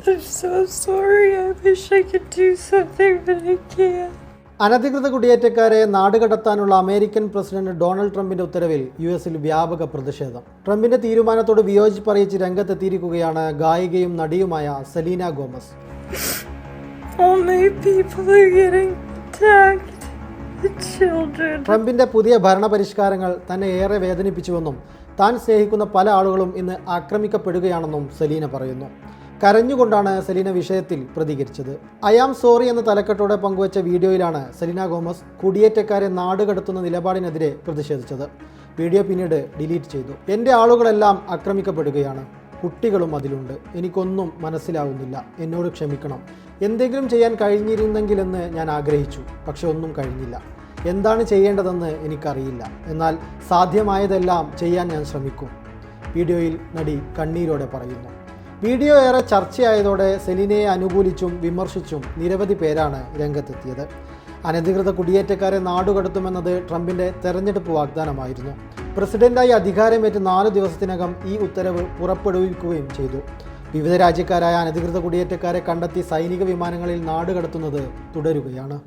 I'm so sorry. I wish I could do something, but I can't. അനധികൃത കുടിയേറ്റക്കാരെ നാടുകടത്താനുള്ള American president Donald ട്രംപിന്റെ ഉത്തരവിൽ U എസിൽ വ്യാപക പ്രതിഷേധം ട്രംപിന്റെ തീരുമാനത്തോട് വിയോജിപ്പ് അറിയിച്ച് രംഗത്തെത്തിയിരിക്കുകയാണ് ഗായികയും നടിയുമായ സെലീന ഗോമസ്. ട്രംപിന്റെ പുതിയ ഭരണപരിഷ്കാരങ്ങൾ തന്നെ ഏറെ വേദനിപ്പിച്ചുവെന്നും താൻ സ്നേഹിക്കുന്ന പല ആളുകളും ഇന്ന് ആക്രമിക്കപ്പെടുകയാണെന്നും സെലീന പറയുന്നു കരഞ്ഞുകൊണ്ടാണ് സെലീന വിഷയത്തിൽ പ്രതികരിച്ചത്. ഐ ആം സോറി എന്ന തലക്കെട്ടോടെ പങ്കുവച്ച വീഡിയോയിലാണ് സെലീന ഗോമസ് കുടിയേറ്റക്കാരെ നാടുകടത്തുന്ന നിലപാടിനെതിരെ പ്രതിഷേധിച്ചത്. വീഡിയോ പിന്നീട് ഡിലീറ്റ് ചെയ്തു. എന്റെ ആളുകളെല്ലാം ആക്രമിക്കപ്പെടുകയാണ്. കുട്ടികളും അതിലുണ്ട്. എനിക്കൊന്നും മനസ്സിലാവുന്നില്ല. എന്നോട് ക്ഷമിക്കണം. എന്തെങ്കിലും ചെയ്യാൻ കഴിഞ്ഞിരുന്നെങ്കിലെന്ന് ഞാൻ ആഗ്രഹിച്ചു. പക്ഷെ ഒന്നും കഴിഞ്ഞില്ല. എന്താണ് ചെയ്യേണ്ടതെന്ന് എനിക്കറിയില്ല. എന്നാൽ സാധ്യമായതെല്ലാം ചെയ്യാൻ ഞാൻ ശ്രമിക്കും വീഡിയോയിൽ നടി കണ്ണീരോടെ പറയുന്നു. വീഡിയോ ഏറെ ചർച്ചയായതോടെ സെലിനയെ അനുകൂലിച്ചും വിമർശിച്ചും നിരവധി പേരാണ് രംഗത്തെത്തിയത്. അനധികൃത കുടിയേറ്റക്കാരെ നാടുകടത്തുമെന്നത് ട്രംപിന്റെ തെരഞ്ഞെടുപ്പ് വാഗ്ദാനമായിരുന്നു. പ്രസിഡന്റായി അധികാരമേറ്റ് നാല് ദിവസത്തിനകം ഈ ഉത്തരവ് പുറപ്പെടുവിക്കുകയും ചെയ്തു. വിവിധ രാജ്യക്കാരായ അനധികൃത കുടിയേറ്റക്കാരെ കണ്ടെത്തി സൈനിക വിമാനങ്ങളിൽ നാടുകടത്തുന്നത് തുടരുകയാണ്.